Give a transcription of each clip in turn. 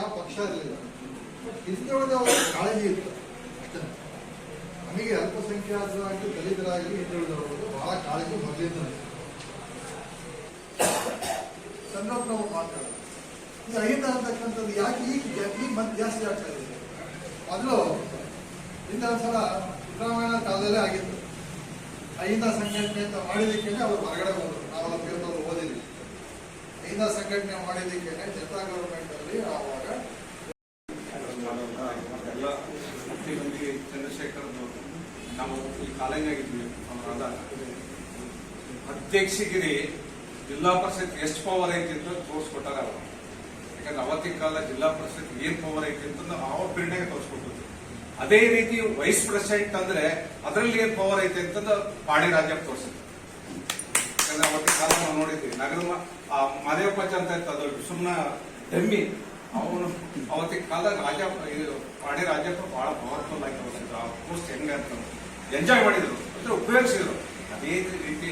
ಯಾವ ಪಕ್ಷ ಇರಲಿಲ್ಲ. ಹಿಂದುಳಿದ ಕಾಳಜಿ ಇತ್ತು. ಅಷ್ಟೇ. ನಮಗೆ ಅಲ್ಪಸಂಖ್ಯಾತರಾಗಿ, ದಲಿತರಾಗಿ ಹಿಂದುಳಿದವರು ಬಹಳ ಕಾಳಜಿ ಮೊದಲಿಂದ ಚಂದ್ರಪ್ಪನವರು ಮಾತಾಡೋದು. ಈ ಅಹಿಂದ ಅಂತಕ್ಕಂಥದ್ದು ಯಾಕೆ ಈಗ ಈಗ ಮತ್ತೆ ಜಾಸ್ತಿ ಆಗ್ತಾ ಇದೆ? ಮೊದಲು ಹಿಂದೆ ಸಲ ಸಿದ್ದರಾಮಯ್ಯ ಕಾಲದಲ್ಲೇ ಆಗಿತ್ತು. ಅಹಿಂದ ಸಂಘಟನೆ ಅಂತ ಮಾಡಿದಕ್ಕೇನೆ ಅವರು ಹೊರಗಡೆ ಹೋದ್ರು. ನಾವೆಲ್ಲ ಪೇಪರ್ ಓದಿದ್ವಿ ಅಹಿಂದ ಸಂಘಟನೆ ಮಾಡಿದ್ದಕ್ಕೆ ಜನತಾ ಗೌರ್ಮೆಂಟ್ ನಾವು ಅವರಾದ ಅಧ್ಯಕ್ಷಗಿರಿ ಜಿಲ್ಲಾ ಪರಿಷತ್ ಎಷ್ಟು ಪವರ್ ಐತಿ ಅಂತ ತೋರಿಸ್ಕೊಟ್ಟಾರ ಅವರು. ಯಾಕಂದ್ರೆ ಅವತ್ತಿನ ಕಾಲ ಜಿಲ್ಲಾ ಪರಿಷತ್ ಏನ್ ಪವರ್ ಐತಿ ಅಂತ ಅವ್ರ ಪೀರಿಯಡ್ನಾಗ ತೋರಿಸ್ಕೊಟ್ಟು ಅದೇ ರೀತಿ ವೈಸ್ ಪ್ರೆಸಿಡೆಂಟ್ ಅಂದ್ರೆ ಅದರಲ್ಲಿ ಏನ್ ಪವರ್ ಐತೆ ಅಂತಂದು ಪಾಡಿ ರಾಜ್ಯ ತೋರಿಸಿದ್ರು. ಯಾಕಂದ್ರೆ ಅವತ್ತಿನ ಕಾಲ ನಾವು ನೋಡಿದ್ವಿ. ನಗರ ಮಾದೇವಪ್ಪ ಅಂತ ಇತ್ತು, ಅದು ಸುಮ್ಮನೆ ಡೆಮ್ಮಿ ಅವನು ಅವತ್ತಿನ ಕಾಲ ರಾಜ, ಇದು ಪಾಡಿ ರಾಜಪ್ಪ ಬಹಳ ಪವರ್ಫುಲ್ ಆಗಿ ತೋರಿಸಿದ್ರು. ಆ ಪೋಸ್ಟ್ ಹೆಂಗೆ ಅಂತ ಎಂಜಾಯ್ ಮಾಡಿದ್ರು, ಅಂದ್ರೆ ಉಪಯೋಗಿಸಿದ್ರು. ಅದೇ ರೀತಿ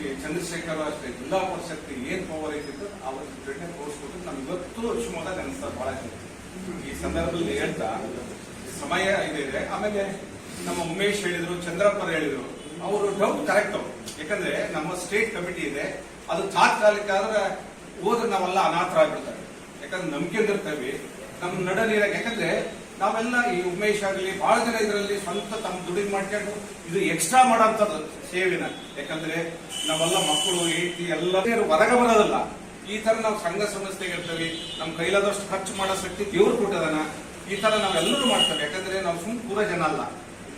ಈ ಚಂದ್ರಶೇಖರ್ ಅಷ್ಟೇ ಜಿಲ್ಲಾ ಶಕ್ತಿ ಏನ್ ಪವರ್ ಅಂತ ಅವತ್ತು ಘಟನೆ ತೋರಿಸ್ಬಿಟ್ಟು ನಮ್ಗೆ ಇವತ್ತು ಶಿವಮೊಗ್ಗ ಅನಿಸ್ತಾರೆ ಜನ ಈ ಸಂದರ್ಭದಲ್ಲಿ ಹೇಳ್ತಾ, ಸಮಯ ಇದೆ ಆಮೇಲೆ ನಮ್ಮ ಉಮೇಶ್ ಹೇಳಿದ್ರು, ಚಂದ್ರಪ್ಪ ಹೇಳಿದ್ರು. ಅವರು ಡೌಟ್ ಕರೆಕ್ಟ್ ಯಾಕಂದ್ರೆ ನಮ್ಮ ಸ್ಟೇಟ್ ಕಮಿಟಿ ಇದೆ. ಅದು ತಾತ್ಕಾಲಿಕ ಆದ್ರೆ ಹೋದ್ರೆ ನಾವೆಲ್ಲ ಅನಾಥರಾಗ್ಬಿಡ್ತಾರೆ ಯಾಕಂದ್ರೆ ನಂಬಿಕೆ ಇರ್ತವೆ ನಮ್ಮ ನಡನೆ ನೀರಾಗ ಯಾಕಂದ್ರೆ ನಾವೆಲ್ಲ ಈ ಉಮೇಶ್ ಆಗಲಿ ಬಹಳ ಜನ ಇದರಲ್ಲಿ ಸ್ವಂತ ತಮ್ಮ ದುಡಿಮೆ ಮಾಡ್ಕೊಂಡು ಇದು ಎಕ್ಸ್ಟ್ರಾ ಮಾಡೋಂಥದ್ದು ಸೇವೆನ. ಯಾಕಂದ್ರೆ ನಾವೆಲ್ಲ ಮಕ್ಕಳು, ಹೆಂಡತಿ ಎಲ್ಲ ಹೊರಗೆ ಬರೋದಲ್ಲ. ಈ ತರ ನಾವು ಸಂಘ ಸಂಸ್ಥೆಗೆ ಇರ್ತೇವೆ. ನಮ್ಮ ಕೈಲಾದಷ್ಟು ಖರ್ಚು ಮಾಡೋ ಶಕ್ತಿ ದೇವ್ರು ಕೊಟ್ಟದನ. ಈ ತರ ನಾವೆಲ್ಲರೂ ಮಾಡ್ತೇವೆ. ಯಾಕಂದ್ರೆ ನಾವು ಸುಮ್ ಪೂರ ಜನ ಅಲ್ಲ.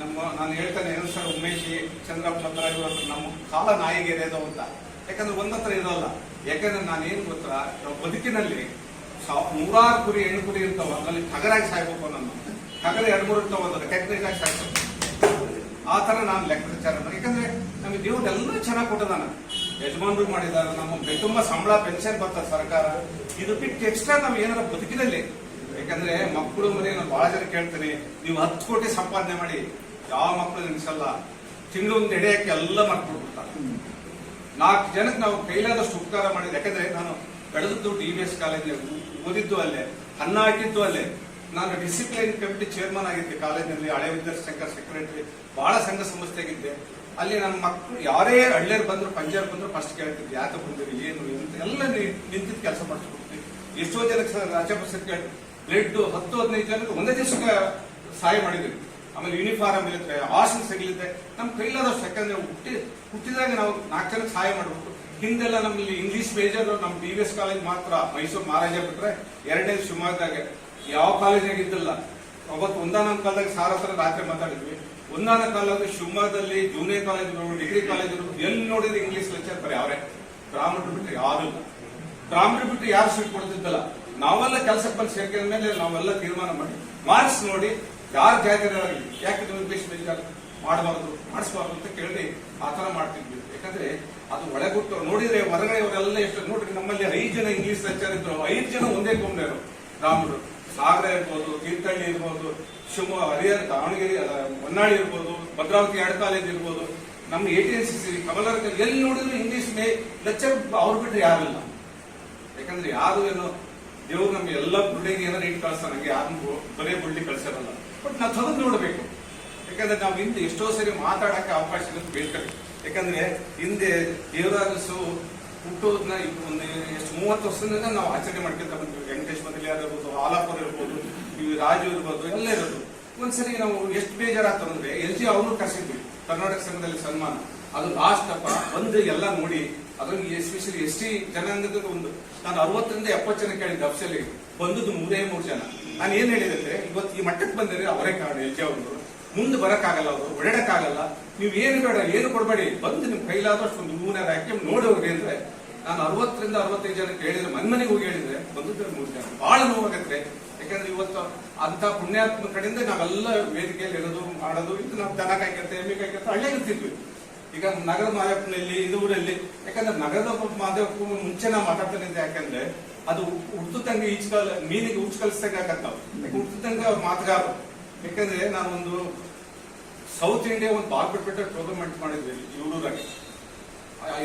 ನಮ್ಮ ನಾನು ಹೇಳ್ತಾನೆ, ಏನು ಸರ್ ಉಮೇಶ್ ಚಂದ್ರಪ್ಪ ಹತ್ರ ನಮ್ಮ ಕಾಲ ನಾಯಿಗೆ ಇರೋದು ಅಂತ. ಯಾಕಂದ್ರೆ ಒಂದತ್ರ ಇರೋಲ್ಲ. ಯಾಕಂದ್ರೆ ನಾನೇನು ಗೊತ್ತಾ, ನಾವು ಬದುಕಿನಲ್ಲಿ ನೂರಾರು ಕುರಿ ಹೆಣ್ಣು ಕುರಿ ಇರ್ತಾವ. ಅಲ್ಲಿ ಟಗರಾಗಿ ಸಾಯ್ಬೇಕು ನನ್ನ ಟಗರ ಎರಡು, ಮೂರು ಇರ್ತಾವ ಅಂದ್ರೆ ಟೆಕ್ನಿಕಾಗಿ ಸಾಯ್ಬೇಕು. ಆ ತರ ನಾನು ಲೆಕ್ಕಾಚಾರ ಯಾಕಂದ್ರೆ ನಮಗೆ ದೇವ್ರು ಎಲ್ಲ ಚೆನ್ನಾಗಿ ಕೊಟ್ಟದಾನ. ಯಜಮಾನ್ರು ಮಾಡಿದಾರ, ನಮ್ಮ ತುಂಬ ಸಂಬಳ ಪೆನ್ಷನ್ ಬರ್ತದೆ ಸರ್ಕಾರ. ಇದು ಬಿಟ್ಟು ಎಕ್ಸ್ಟ್ರಾ ನಾವು ಏನಾರ ಬದುಕಿನಲ್ಲಿ. ಯಾಕಂದ್ರೆ ಮಕ್ಕಳು ಮನೆ ನಾನು ಬಹಳ ಜನ ಕೇಳ್ತೀನಿ, ನೀವು ಹತ್ತು ಕೋಟಿ ಸಂಪಾದನೆ ಮಾಡಿ, ಯಾವ ಮಕ್ಕಳು ನೆನೆಸಲ್ಲ. ತಿಂಗಳು ಒಂದು ಎಡೆಯಕ್ಕೆ ಎಲ್ಲ ಮಾಡ್ಕೊಟ್ಬಿಡ್ತಾರೆ ನಾಲ್ಕು ಜನಕ್ಕೆ ನಾವು ಕೈಲಾದಷ್ಟು ಉಪಕಾರ ಮಾಡಿದ್ವಿ ಯಾಕಂದ್ರೆ ನಾನು ಬೆಳೆದದ್ದು ಡಿ ಬಿ ಎಸ್ ಕಾಲೇಜಿನಲ್ಲಿ. ಓದಿದ್ದು ಅಲ್ಲೇ ಅನ್ನ ಹಾಕಿದ್ದು ಅಲ್ಲೇ. ನಾನು ಡಿಸಿಪ್ಲಿನ್ ಕಮಿಟಿ ಚೇರ್ಮನ್ ಆಗಿದ್ದೆ ಕಾಲೇಜಿನಲ್ಲಿ, ಹಳೆ ವಿದ್ಯಾರ್ಥಿ ಸಂಘ ಸೆಕ್ರೆಟರಿ ಬಹಳ ಸಂಘ ಸಂಸ್ಥೆಗಿದ್ದೆ ಅಲ್ಲಿ ನನ್ನ ಮಕ್ಕಳು ಯಾರೇ ಹಳ್ಳಿಯರು ಬಂದ್ರು ಪಂಜಾಬ್ ಬಂದ್ರು ಫಸ್ಟ್ ಕೇಳ್ತಿದ್ದೆ, ಯಾಕೆ ಬಂದಿರಿ, ಏನು ಅಂತ ಎಲ್ಲ ನಿಂತಿದ್ದ ಕೆಲಸ ಮಾಡಿಸ್ಕೊಡ್ತೀವಿ ಎಷ್ಟೋ ಜನಕ್ಕೆ ರಾಜ್ಯ ಪರಿಷತ್ ಬ್ಲಡ್ ಹತ್ತು, ಹದಿನೈದು ಜನಕ್ಕೆ ಒಂದೇ ದಿವಸಕ್ಕೆ ಸಹಾಯ ಮಾಡಿದ್ವಿ ಆಮೇಲೆ ಯೂನಿಫಾರ್ಮ್ ಇರುತ್ತೆ ಹಾಸ್ಟೆಲ್ ಸಿಗಲಿದೆ ನಮ್ಮ ಕೈಲಾದಷ್ಟು ಯಾಕಂದ್ರೆ ಹುಟ್ಟಿ, ಹುಟ್ಟಿದಾಗ ನಾವು ನಾಲ್ಕು ಜನಕ್ಕೆ ಸಹಾಯ ಮಾಡಬೇಕು ಹಿಂದೆಲ್ಲ ನಮ್ಮಲ್ಲಿ ಇಂಗ್ಲಿಷ್ ಮೇಜರ್ ನಮ್ಮ ಡಿ ವಿ ಎಸ್ ಕಾಲೇಜ್ ಮಾತ್ರ ಮೈಸೂರು ಮಹಾರಾಜ ಬಿಟ್ರೆ ಎರಡನೇ ಶಿವಮೊಗ್ಗದಾಗೆ ಯಾವ ಕಾಲೇಜಾಗ ಇದ್ದಿಲ್ಲ ಅವತ್ತು ಒಂದಾನ ಕಾಲದಾಗ ಸಾರ್ ಹತ್ರ ರಾತ್ರಿ ಮಾತಾಡಿದ್ವಿ. ಒಂದಾನ ಕಾಲದಲ್ಲಿ ಶಿವಮೊಗ್ಗದಲ್ಲಿ ಜೂನಿಯರ್ ಕಾಲೇಜ್ ಡಿಗ್ರಿ ಕಾಲೇಜ್ ಎಲ್ಲಿ ನೋಡಿದ್ರೆ ಇಂಗ್ಲಿಷ್ ಲೆಕ್ಚರ್ ಬರೀ ಅವರೇ. ಬ್ರಾಹ್ಮಣರು ಬಿಟ್ಟರೆ ಯಾರು ಬ್ರಾಹ್ಮಣರು ಬಿಟ್ಟು ಯಾರು ಸೀಟ್ ಕೊಡ್ತಿದ್ದಲ್ಲ? ನಾವೆಲ್ಲ ಕೆಲಸಕ್ಕೆ ಬಂದು ಸೇರ್ಕೊಂಡ ಮೇಲೆ ನಾವೆಲ್ಲ ತೀರ್ಮಾನ ಮಾಡಿ ಮಾರ್ಕ್ಸ್ ನೋಡಿ, ಯಾರು ಜಾತಿರಾಗಲಿ ಯಾಕೆ ಇಂಗ್ಲಿಷ್ ಬೇಕಾದ್ರೆ ಮಾಡಬಾರ್ದು, ಮಾಡಿಸಬಾರ್ದು ಅಂತ ಕೇಳಿ ಆ ಥರ ಮಾಡ್ತಿದ್ವಿ. ಯಾಕಂದ್ರೆ ಅದು ಒಳಗುಟ್ಟು ನೋಡಿದ್ರೆ ಹೊರಗಡೆಯವರೆಲ್ಲ ಎಷ್ಟು ನೋಡ್ರಿ, ನಮ್ಮಲ್ಲಿ ಐದು ಜನ ಇಂಗ್ಲಿಷ್ ಲೆಕ್ಚರ್ ಇದ್ರು. ಐದು ಜನ ಒಂದೇ ಕೊಂಡರು ರಾಮರು ಸಾಗರ ಇರ್ಬೋದು, ತೀರ್ಥಹಳ್ಳಿ ಇರ್ಬೋದು, ಶಿವಮೊಗ್ಗ, ಹರಿಹರ, ದಾವಣಗೆರೆ ಹೊನ್ನಾಳಿ ಇರ್ಬೋದು, ಭದ್ರಾವತಿ, ಎರಡು ಕಾಲೇಜ್ ಇರ್ಬೋದು. ನಮ್ಮ A T N C C ಕಮಲಾರ ಎಲ್ಲಿ ನೋಡಿದ್ರು ಇಂಗ್ಲಿಷ್ ಮೇ ಲೆಕ್ಚರ್ ಅವ್ರು ಬಿಟ್ಟರೆ ಯಾರಿಲ್ಲ ಯಾಕಂದ್ರೆ ಯಾರು ಏನು, ದೇವ್ರು ನಮ್ಗೆ ಎಲ್ಲ ಬುಳ್ಳಿಗೆ ಏನಾರು ಇಟ್ಟು ಕಳಿಸ್ತಾರೆ ನನಗೆ ಯಾರು ಬರೇ ಬುಳ್ಳಿ ಕಳ್ಸಿರಲ್ಲ ಬಟ್ ನಾವು ತಂದು ನೋಡ್ಬೇಕು. ಯಾಕಂದ್ರೆ ನಾವು ಹಿಂದೆ ಎಷ್ಟೋ ಸರಿ ಮಾತಾಡಕ್ಕೆ ಅವಕಾಶ ಬೇಕು ಯಾಕಂದ್ರೆ ಹಿಂದೆ ದೇವರಾಜಸು ಹುಟ್ಟೋದನ್ನ ಒಂದು ಎಷ್ಟು ಮೂವತ್ತು ವರ್ಷದಿಂದ ನಾವು ಆಚರಣೆ ಮಾಡ್ಕೊಂತ ಬಂದ್ವಿ. ವೆಂಕಟೇಶ್ ಮದಲಿಯಾರ್ ಇರ್ಬೋದು ಆಲಾಪುರ ಇರ್ಬೋದು, ಈ ರಾಜು ಇರ್ಬೋದು, ಎಲ್ಲ ಇರೋದು. ಒಂದ್ಸರಿ ನಾವು ಎಷ್ಟು ಬೇಜಾರಾಗ್ತದಂದ್ರೆ ಎಲ್ ಜಿ ಅವ್ರನ್ನೂ ಕರ್ಸಿದ್ವಿ, ಕರ್ನಾಟಕ ಸಂಘದಲ್ಲಿ ಸನ್ಮಾನ. ಅದು ಲಾಸ್ಟ್ ಅಪ್ಪ ಬಂದು ಎಲ್ಲ ನೋಡಿ, ಅದ್ರಲ್ಲಿ ಎಸ್ಪೆಷಲಿ ಎಸ್ ಟಿ ಜನಾಂಗದ ಒಂದು. ನಾನು ಅರವತ್ತರಿಂದ ಎಪ್ಪತ್ತು ಜನ ಕೇಳಿದ್ದೆ ಅಫ್ಸಲ್ಲಿ ಬಂದದ್ದು ಮೂರೇ ಮೂರು ಜನ. ನಾನು ಏನ್ ಹೇಳಿದ್ರೆ ಇವತ್ತು ಈ ಮಟ್ಟಕ್ಕೆ ಬಂದರೆ ಅವರೇ ಕಾರಣ ಎಲ್ ಜಿ ಅವರು ಮುಂದೆ ಬರಕ್ಕಾಗಲ್ಲ ಅವರು, ಓಡಾಡಕ್ಕಾಗಲ್ಲ. ನೀವು ಏನು ಬೇಡ, ಏನು ಕೊಡಬೇಡಿ. ಬಂದು ನಿಮ್ ಕೈಲಾದಷ್ಟು ಒಂದು ಹೂವಿನ ಹಾಕಿ ನೋಡೋರಿ ಅಂದ್ರೆ ನಾನು ಅರವತ್ತರಿಂದ ಅರವತ್ತೈದು ಜನಕ್ಕೆ ಕೇಳಿದ್ರೆ ಮನ್ ಮನೆಗೆ ಹೋಗಿ ಹೇಳಿದ್ರೆ ಬಂದು ಮೂರು ಜನ. ಬಹಳ ನೋವಾಗತ್ತೆ. ಯಾಕಂದ್ರೆ ಇವತ್ತು ಅಂತ ಪುಣ್ಯಾತ್ಮ ಕಡೆಯಿಂದ ನಾವೆಲ್ಲ ವೇದಿಕೆಯಲ್ಲಿ ಇರೋದು, ಮಾಡೋದು, ಇದು ನಾವು ದನ ಕಾಯ್ಕಂತ ಎಮ್ಮೆ ಕಾಯ್ಕಂತ ಹಳ್ಳಿ ಇರ್ತಿದ್ವಿ ಈಗ ನಗರ ಮಾದೇವಪ್ಪನಲ್ಲಿ ಇದು ಊರಲ್ಲಿ. ಯಾಕಂದ್ರೆ ನಗರದ ಮಾದೇವಪ್ಪ ಮುಂಚೆ ನಾವು ಮಾತಾಡ್ತಾನೆ ಯಾಕಂದ್ರೆ ಅದು ಹುಟ್ಟುತ್ತಂಗ ಈಚ್ಕಲ್ ಮೀನಿಗೆ ಉಚ್ಚ ಕಲಿಸ್ದಂಗೆ ಆಗತ್ತ ನಾವು. ತಂಗ ಅವ್ರ ಮಾತುಗಾರ ಯಾಕಂದ್ರೆ ನಾವೊಂದು ಸೌತ್ ಇಂಡಿಯಾ ಒಂದು ಬಾರ್ಬಿಟ್ಬಿಟ್ಟು ಟೂರ್ನಮೆಂಟ್ ಮಾಡಿದ್ವಿ ಇವರೂರಾಗಿ.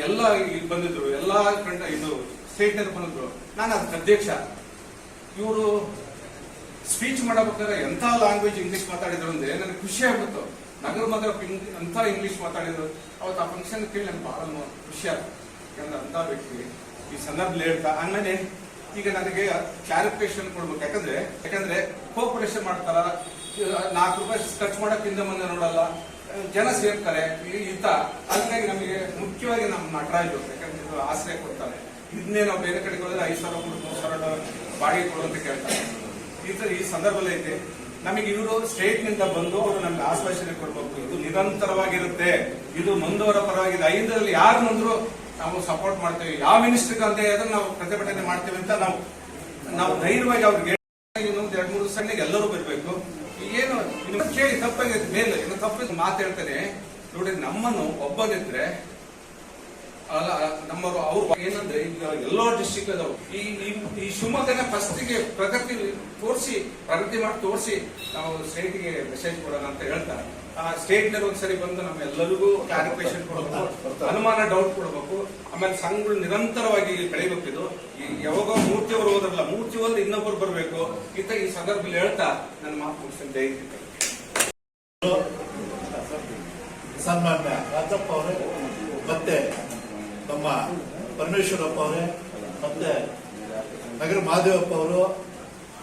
ಎಲ್ಲ ಬಂದಿದ್ರು, ಎಲ್ಲ ಕಂಡ ಇದು ಸ್ಟೇಟ್ನಲ್ಲಿ ಬಂದಿದ್ರು. ನಾನು ಅದಕ್ಕೆ ಅಧ್ಯಕ್ಷ. ಇವರು ಸ್ಪೀಚ್ ಮಾಡಬೇಕಾದ್ರೆ ಎಂಥ ಲ್ಯಾಂಗ್ವೇಜ್ ಇಂಗ್ಲಿಷ್ ಮಾತಾಡಿದ್ರು ಅಂದ್ರೆ ನನಗೆ ಖುಷಿ ಆಗ್ಬಿಟ್ಟು ನಗರ ಮಗರ ಅಂಥ ಇಂಗ್ಲಿಷ್ ಮಾತಾಡಿದ್ರು. ಅವತ್ತು ಆ ಫಂಕ್ಷನ್ ಕೇಳಿ ನನಗೆ ಬಹಳ ಖುಷಿ ಆಗ್ತದೆ ಯಾಕಂದ್ರೆ ಅಂತ ವ್ಯಕ್ತಿ ಈ ಸಂದರ್ಭದಲ್ಲಿ ಹೇಳ್ತಾ ಆಮೇಲೆ ಈಗ ನನಗೆ ಕ್ಲಾರಿಫಿಕೇಶನ್ ಕೊಡ್ಬೇಕು. ಯಾಕಂದ್ರೆ ಯಾಕಂದ್ರೆ ಕೋಪರೇಷನ್ ಮಾಡ್ತಾರ? ನಾಲ್ಕು ರೂಪಾಯಿ ಖರ್ಚು ಮಾಡಕ್ ಹಿಂದೆ ಮುಂದೆ ನೋಡಲ್ಲ. ಜನ ಸೇರ್ತಾರೆ. ಇತ್ತ ಇಂತ ಹಾಗಾಗಿ ನಮಗೆ ಮುಖ್ಯವಾಗಿ ನಮ್ಮ ನಟರಾಜ್ ಯಾಕಂದ್ರೆ ಇದು ಆಶ್ರಯ ಕೊಡ್ತಾರೆ. ಇದನ್ನೇ ನಾವು ಬೇರೆ ಕಡೆ ಹೋದ್ರೆ ಐದು ಸಾವಿರ ಕೊಡು, ಮೂರು ಸಾವಿರ ಬಾಡಿಗೆ ಕೊಡು ಅಂತ ಕೇಳ್ತಾರೆ. ಈ ತರ ಈ ಸಂದರ್ಭದಲ್ಲಿ ಐತೆ ನಮಗೆ ಇವರು ಸ್ಟೇಟ್ನಿಂದ ಬಂದು ಅವರು ನಮ್ಗೆ ಆಶ್ವಾಸನೆ ಕೊಡ್ಬೇಕು. ಇದು ನಿರಂತರವಾಗಿರುತ್ತೆ. ಇದು ಮುಂದುವರ ಪರವಾಗಿದೆ ಐದರಲ್ಲಿ ಯಾರು ಬಂದ್ರು ನಾವು ಸಪೋರ್ಟ್ ಮಾಡ್ತೇವೆ. ಯಾವ ಮಿನಿಸ್ಟರ್ಗೆ ಅಂತ ಹೇಳಿದ್ರೆ ನಾವು ಪ್ರತಿಭಟನೆ ಮಾಡ್ತೇವೆ ಅಂತ ನಾವು ನಾವು ಧೈರ್ಯವಾಗಿ ಅವ್ರಿಗೆ ಎರಡು ಮೂರು ಸಣ್ಣಗೆ ಎಲ್ಲರೂ ಬರಬೇಕು. ಏನು ಇನ್ನು ಕೇಳಿ ತಪ್ಪಾಗೈತೆ ಮೇಲೆ ಇನ್ನು ತಪ್ಪ ಮಾತು ಹೇಳ್ತಾನೆ ನೋಡಿ, ನಮ್ಮನ್ನು ಒಬ್ಬನಿದ್ರೆ ಅಲ್ಲ, ನಮ್ಮವರು ಅವ್ರು ಏನಂದ್ರೆ, ಈಗ ಎಲ್ಲೋ ಡಿಸ್ಟಿಕ್ ಅದಾವ ಈ, ಈ- ಈ ಶಿವಮೊಗ್ಗನ ಫಸ್ಟಿಗೆ ಪ್ರಗತಿ ತೋರಿಸಿ, ಪ್ರಗತಿ ಮಾಡಿ ತೋರಿಸಿ, ನಾವು ಸ್ಟೇಟ್ಗೆ ಮೆಸೇಜ್ ಕೊಡೋಣ ಅಂತ ಹೇಳ್ತಾರೆ. ಆ ಸ್ಟೇಟ್ನಲ್ಲಿ ಸರಿ ಬಂದು ನಮ್ಮ ಎಲ್ಲರಿಗೂ ಕ್ಲಾರಿಫಿಕೇಶನ್ ಕೊಡಬೇಕು ಅನುಮಾನ ಡೌಟ್ ಕೊಡಬೇಕು. ಆಮೇಲೆ ಸಂಘಗಳು ನಿರಂತರವಾಗಿ ಬೆಳಿಬೇಕು ಇದು. ಯಾವಾಗ ಮೂರ್ತಿ ಅವರು ಹೋದ್ರಲ್ಲ ಮೂರ್ತಿ ಹೋದ್ರೆ ಇನ್ನೊಬ್ಬರು ಬರಬೇಕು. ಇಂತ ಈ ಸಂದರ್ಭದಲ್ಲಿ ಹೇಳ್ತಾ ನನ್ನ ಮಾತು ಮುಗಿಸ್ತೇನೆ. ದಯವಿಟ್ಟು ಸನ್ಮಾನ್ಯ ರಾಜಪ್ಪ ಅವರೇ ಮತ್ತೆ ನಮ್ಮ ಪರಮೇಶ್ವರಪ್ಪ ಅವರೇ ಮತ್ತೆ ನಗರ ಮಹಾದೇವಪ್ಪ ಅವರು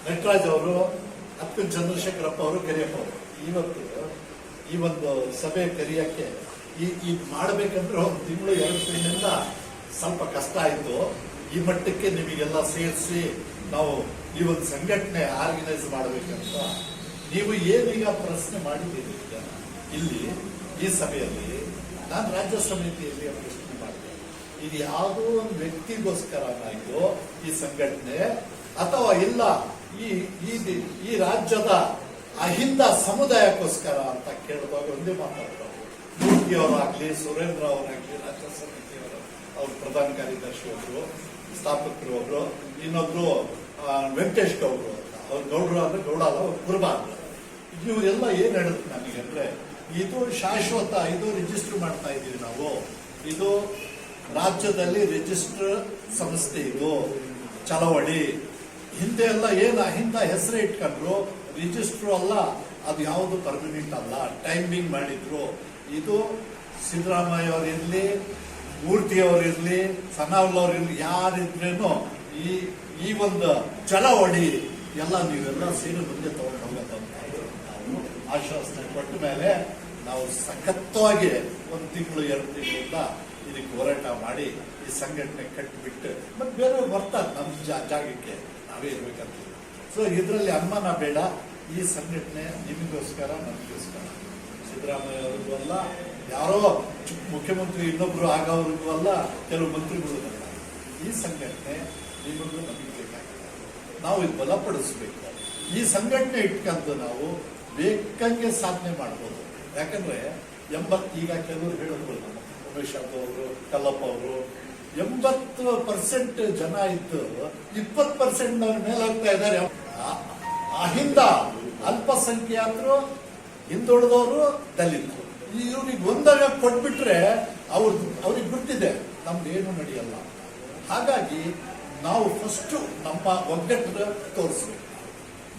ನಟರಾಜ್ ಅವರು ಅತ್ಕನ್ ಚಂದ್ರಶೇಖರಪ್ಪ ಅವರು ಕೆರೆಯಪ್ಪ ಅವರು. ಇವತ್ತು ಈ ಒಂದು ಸಭೆ ಕರೆಯಕ್ಕೆ ಈ ಈ ಮಾಡಬೇಕಂದ್ರೆ ಒಂದು ತಿಂಗಳು, ಎರಡು ತಿಂಗಳಿಂದ ಸ್ವಲ್ಪ ಕಷ್ಟ ಆಯಿತು. ಈ ಮಟ್ಟಕ್ಕೆ ನಿಮಗೆಲ್ಲ ಸೇರಿಸಿ ನಾವು ಈ ಒಂದು ಸಂಘಟನೆ ಆರ್ಗನೈಸ್ ಮಾಡಬೇಕಂತ ನೀವು ಏನೀಗ ಪ್ರಶ್ನೆ ಮಾಡಿದ್ದೀರಿ ಈಗ, ಇಲ್ಲಿ, ಈ ಸಭೆಯಲ್ಲಿ, ನಾನು ರಾಜ್ಯ ಸಮಿತಿಯಲ್ಲಿ ಪ್ರಶ್ನೆ ಮಾಡಿದೆ. ಇದು ಯಾವುದೋ ಒಂದು ವ್ಯಕ್ತಿಗೋಸ್ಕರ ಆಗಿದೋ ಈ ಸಂಘಟನೆ ಅಥವಾ ಇಲ್ಲ, ಈ ಈ ರಾಜ್ಯದ ಅಹಿಂದ ಸಮುದಾಯಕ್ಕೋಸ್ಕರ ಅಂತ ಕೇಳಿದಾಗ ಒಂದೇ ಮಾತಾಡ್ತಾರೆ ಮೂರ್ತಿಯವರಾಗ್ಲಿ ಸುರೇಂದ್ರ ಅವರಾಗ್ಲಿ ರಾಜ್ಯ ಸಮಿತಿಯವರು ಅವ್ರ ಪ್ರಧಾನ ಕಾರ್ಯದರ್ಶಿ ಒಬ್ರು, ಸ್ಥಾಪಕರು ಒಬ್ರು, ಇನ್ನೊಬ್ರು ವೆಂಕಟೇಶ್ ಗೌಡ್ರು ಅಂತ. ಅವ್ರ ಗೌಡ್ರು ಅಂದ್ರೆ ಗೌಡ ಅಲ್ಲ, ಅವ್ರು ಕುರುಬ ಅಂದ್ರೆ ಇವರೆಲ್ಲ ಏನ್ ಹೇಳುತ್ತೆ ನನಗೆ ಅಂದ್ರೆ, ಇದು ಶಾಶ್ವತ, ಇದು ರಿಜಿಸ್ಟರ್ ಮಾಡ್ತಾ ಇದೀವಿ ನಾವು. ಇದು ರಾಜ್ಯದಲ್ಲಿ ರಿಜಿಸ್ಟರ್ ಸಂಸ್ಥೆ ಇದು. ಚಳವಳಿ. ಹಿಂದೆ ಎಲ್ಲ ಏನು ಅಹಿಂದ ಹೆಸರು ಇಟ್ಕೊಂಡ್ರು ರಿಜಿಸ್ಟರ್ ಅಲ್ಲ ಅದು ಯಾವುದು ಪರ್ಮನೆಂಟ್ ಅಲ್ಲ. ಟೈಮಿಂಗ್ ಮಾಡಿದ್ರು. ಇದು ಸಿದ್ದರಾಮಯ್ಯ ಅವರಿರಲಿ ಮೂರ್ತಿ ಅವರಿರಲಿ ಯಾರಿದ್ರೇನು ಈ ಈ ಒಂದು ಚಳವಳಿ ಎಲ್ಲ ನೀವೆಲ್ಲ ಸೀರೆ ಮುಂದೆ ತಗೊಂಡು ಆಶ್ವಾಸನೆ ಕೊಟ್ಟ ಮೇಲೆ ನಾವು ಸಖತ್ತವಾಗಿ ಒಂದು ತಿಂಗಳು, ಎರಡು ತಿಂಗಳಿಂದ ಇದಕ್ಕೆ ಹೋರಾಟ ಮಾಡಿ ಈ ಸಂಘಟನೆ ಕಟ್ಟಿಬಿಟ್ಟು ಮತ್ತೆ ಬೇರೆ ಬರ್ತಾರೆ ನಮ್ಮ ಜಾಗಕ್ಕೆ ನಾವೇ ಇರಬೇಕಂತ. ಸೊ ಇದರಲ್ಲಿ ಅನುಮಾನ ಬೇಡ. ಈ ಸಂಘಟನೆ ನಿಮಗೋಸ್ಕರ, ನಮಗೋಸ್ಕರ. ಸಿದ್ದರಾಮಯ್ಯ ಅವ್ರಿಗೂ ಅಲ್ಲ, ಯಾರೋ ಮುಖ್ಯಮಂತ್ರಿ ಇನ್ನೊಬ್ರು ಆಗೋವ್ರಿಗೂ ಅಲ್ಲ, ಕೆಲವು ಮಂತ್ರಿಗಳು ಅಲ್ಲ. ಈ ಸಂಘಟನೆ ನಿಮಗೂ ನಮಗೆ ಬೇಕಾಗಿದೆ. ನಾವು ಇದು ಬಲಪಡಿಸ್ಬೇಕು. ಈ ಸಂಘಟನೆ ಇಟ್ಕೊಂಡು ನಾವು ಬೇಕಂಗೆ ಸಾಧನೆ ಮಾಡ್ಬೋದು. ಯಾಕಂದ್ರೆ ಎಂಬತ್ ಈಗ ಕೆಲವರು ಹೇಳಿದ್ರು ನಮ್ಮ ಉಮೇಶ್ ಯಾದವ್ ಅವರು, ಕಲ್ಲಪ್ಪ ಅವರು, ಎಂಬತ್ತು ಪರ್ಸೆಂಟ್ ಜನ ಇತ್ತು ಇಪ್ಪತ್ತು ಪರ್ಸೆಂಟ್ ಅವ್ರ ಮೇಲೆ ಹೋಗ್ತಾ ಇದ್ದಾರೆ. ಅಹಿಂದ ಅಲ್ಪಸಂಖ್ಯಾತರು, ಹಿಂದುಳಿದವರು ದಲಿತರು. ಇವ್ರಿಗೆ ಒಂದಾಗ ಕೊಟ್ಬಿಟ್ರೆ ಅವ್ರದ್ದು ಅವ್ರಿಗೆ ಗೊತ್ತಿದೆ ನಮ್ದು ಏನು ನಡೆಯಲ್ಲ. ಹಾಗಾಗಿ ನಾವು ಫಸ್ಟ್ ನಮ್ಮ ಒಗ್ಗಟ್ಟು ತೋರಿಸ್ಬೇಕು.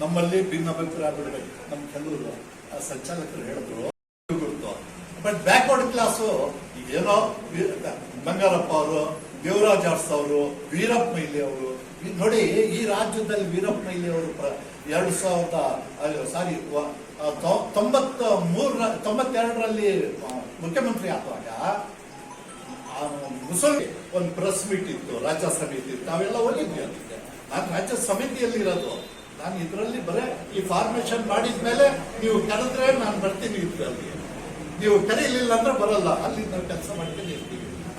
ನಮ್ಮಲ್ಲಿ ಭಿನ್ನಾಭಿಪ್ರಾಯ ಬಿಡಬೇಕು. ನಮ್ಮ ಕೆಲವರು ಸಂಚಾಲಕರು ಹೇಳಿದ್ರು ಬಟ್ ಬ್ಯಾಕ್ವರ್ಡ್ ಕ್ಲಾಸು ಏನೋ ಬಂಗಾರಪ್ಪ ಅವರು, ದೇವರಾಜ್ ಅವರು, ವೀರಪ್ಪ ಮೈಲಿ ಅವರು ನೋಡಿ ಈ ರಾಜ್ಯದಲ್ಲಿ ವೀರಪ್ಪ ಮೈಲಿ ಅವರು ಎರಡು ಸಾವಿರದ ಸಾರಿ ತೊಂಬತ್ತ ಮೂರರ ತೊಂಬತ್ತೆರಡರಲ್ಲಿ ಮುಖ್ಯಮಂತ್ರಿ ಆಗುವಾಗ ಮುಸಲ್ಮಿ ಒಂದು ಪ್ರೆಸ್ ಮೀಟ್ ಇತ್ತು, ರಾಜ್ಯ ಸಮಿತಿ ಇತ್ತು ನಾವೆಲ್ಲ ಹೋಗಿದ್ವಿ ಅಂತಿದ್ದೆ ನಾನು ರಾಜ್ಯ ಸಮಿತಿಯಲ್ಲಿ ಇರೋದು, ನಾನು ಇದರಲ್ಲಿ ಬರೇ ಈ ಫಾರ್ಮೇಶನ್ ಮಾಡಿದ್ಮೇಲೆ ನೀವು ಕರೆದ್ರೆ ನಾನು ಬರ್ತೀನಿ ಇದರಲ್ಲಿ ನೀವು ಕರೀಲಿಲ್ಲ ಅಂದ್ರೆ ಬರಲ್ಲ ಅಲ್ಲಿ ನಾವು ಕೆಲಸ ಮಾಡ್ತೀನಿ